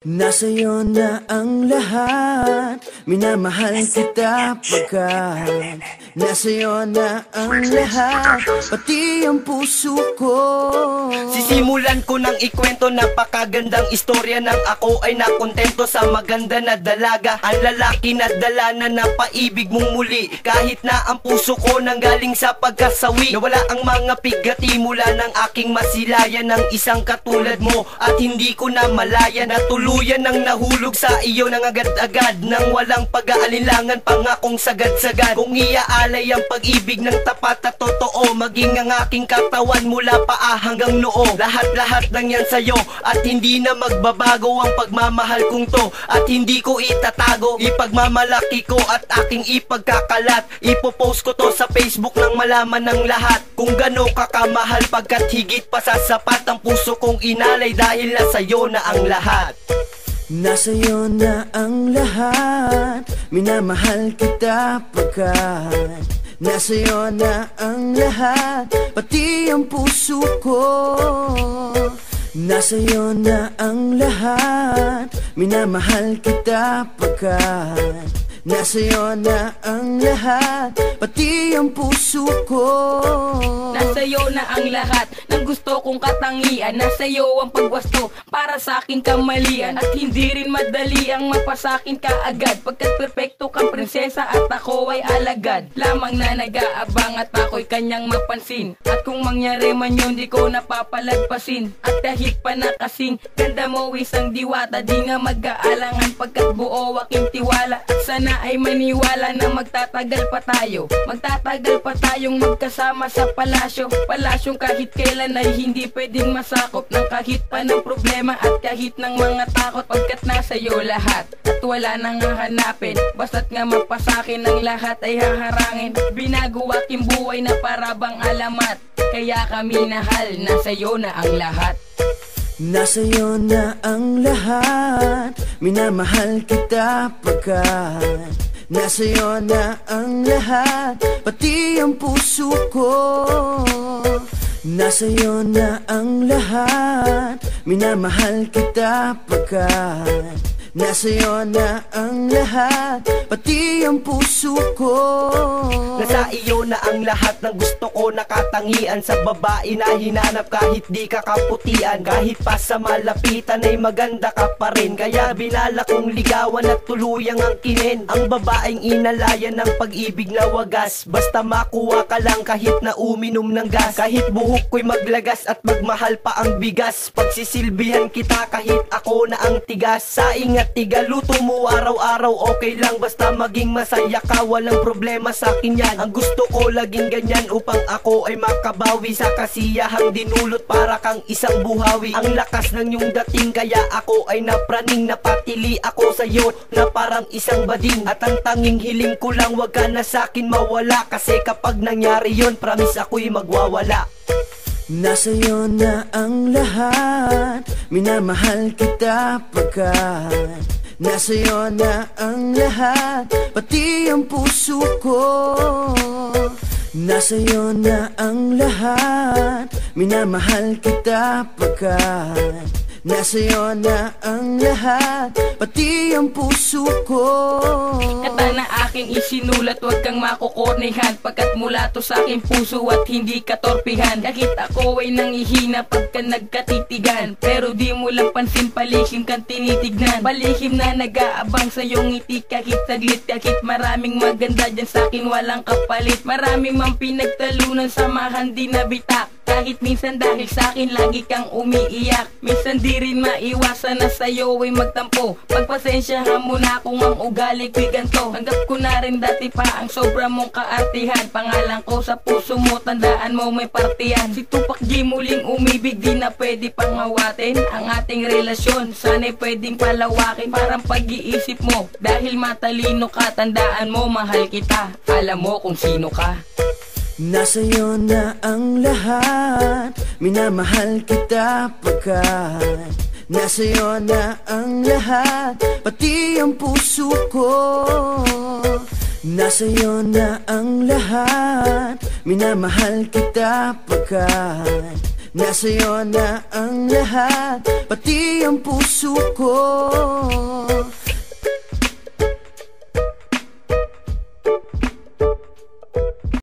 Nasa'yo na ang lahat. Minamahal kita pagkat Nasa'yo na ang lahat. Pati ang puso ko. Sisimulan ko ng ikwento Napakagandang istorya ng ako ay nakontento Sa maganda na dalaga. Ang lalaki na dala na napaibig mong muli. Kahit na ang puso ko nanggaling sa pagkasawi. Nawala ang mga pigati mula ng aking masilayan Ng isang katulad mo. At hindi ko na malaya na tuluyan ng nahulog sa iyo Nang agad-agad. Nang walang pag-aalinlangan Pangakong sagad-sagad. Kung iaalay ang pag-ibig ng tapat at totoo Maging ang aking katawan mula paa hanggang noo. Lahat-lahat ng yan sa'yo At hindi na magbabago ang pagmamahal kong to. At hindi ko itatago Ipagmamalaki ko at aking ipagkakalat. Ipopost ko to sa Facebook nang malaman ng lahat Kung gano kakamahal pagkat higit pa sa sapat Ang puso kong inalay dahil na sa'yo na ang lahat Nasa'yo na ang lahat. Minamahal kita pagkat Nasa'yo na ang lahat. Pati ang puso ko. Nasa'yo na ang lahat. Minamahal kita pagkat Nasa'yo na ang lahat Pati ang puso ko. Nasa'yo na ang lahat ng gusto kong katangian. Nasa'yo ang pagwasto para sa aking kamalian. At hindi rin madali ang mapasakin ka agad. Pagkat perfecto kang prinsesa at ako ay alagad. Lamang na nag-aabang at ako'y kanyang mapansin. At kung mangyari man yun di ko napapalagpasin. At kahit pa na kasing ganda mo isang diwata Di nga mag-aalangan. Pagkat buo aking tiwala sana ay maniwala na magtatagal pa tayo. Magtatagal pa tayong magkasama sa palasyo. Palasyong kahit kailan ay hindi pwedeng masakop Ng kahit pa ng problema at kahit ng mga takot Pagkat nasa iyo lahat. At wala nang hahanapin Basta't nga mapasakin ang lahat ay haharangin. Binago aking buhay na parabang alamat. Kaya kami nahal, nasa iyo na ang lahat Nasa'yo na ang lahat. Minamahal kita pagkat Nasa'yo na ang lahat. Pati ang puso ko. Nasa'yo na ang lahat. Minamahal kita pagkat Nasa'yo na ang lahat Pati ang puso ko. Nasa iyo na ang lahat ng gusto ko. Nakatangian Sa babae na hinanap kahit di ka kaputian. Kahit pa sa malapitan ay maganda ka pa rin. Kaya binala kong ligawan at tuluyang ang kinin Ang babaeng inalayan ng pag-ibig na wagas. Basta makuha ka lang kahit na uminom ng gas. Kahit buhok ko'y maglagas at magmahal pa ang bigas. Pagsisilbihan kita kahit ako na ang tigas. Saing at tigaluto mo araw-araw okay lang. Basta maging masaya ka walang problema sa akin yan. Ang gusto ko laging ganyan upang ako ay makabawi. Sa kasiyahang dinulot para kang isang buhawi. Ang lakas ng iyong dating kaya ako ay napraning. Napatili ako sa'yo na parang isang bading. At ang tanging hiling ko lang wag ka na sa'kin mawala. Kasi kapag nangyari yon promise ako'y magwawala Nasa'yo na ang lahat. Minamahal kita pagkat Nasa'yo na ang lahat. Pati ang puso ko. Nasa'yo na ang lahat. Minamahal kita pagkat Nasa'yo na ang lahat Pati ang puso ko. Kata na aking isinulat Huwag kang makukornihan Pagkat mula to sa aking puso At hindi katorpihan. Kahit ako ay nangihina Pagka nagkatitigan. Pero di mo lang pansin Palihim kang tinitignan. Palihim na nag-aabang sa iyong ngiti Kahit saglit Kahit maraming maganda dyan sa akin Walang kapalit. Maraming mang pinagtalunan Samahan di nabitak kahit minsan dahil sa akin lagi kang umiiyak. Minsan di rin maiwasan na sa'yo ay magtampo. Pagpasensyahan mo na kung ang ugali ko'y ganto. Tanggap ko na rin dati pa ang sobra mong kaartihan. Pangalan ko sa puso mo, tandaan mo may partiyan Si Tupac G muling umibig, di na pwede pangawatin Ang ating relasyon, sana'y pwedeng palawakin Parang pag-iisip mo, dahil matalino ka Tandaan mo, mahal kita, alam mo kung sino ka Nasa'yo na ang lahat. Minamahal kita pagkat Nasa'yo na ang lahat. Pati ang puso ko. Nasa'yo na ang lahat. Minamahal kita pagkat Nasa'yo na ang lahat. Pati ang puso ko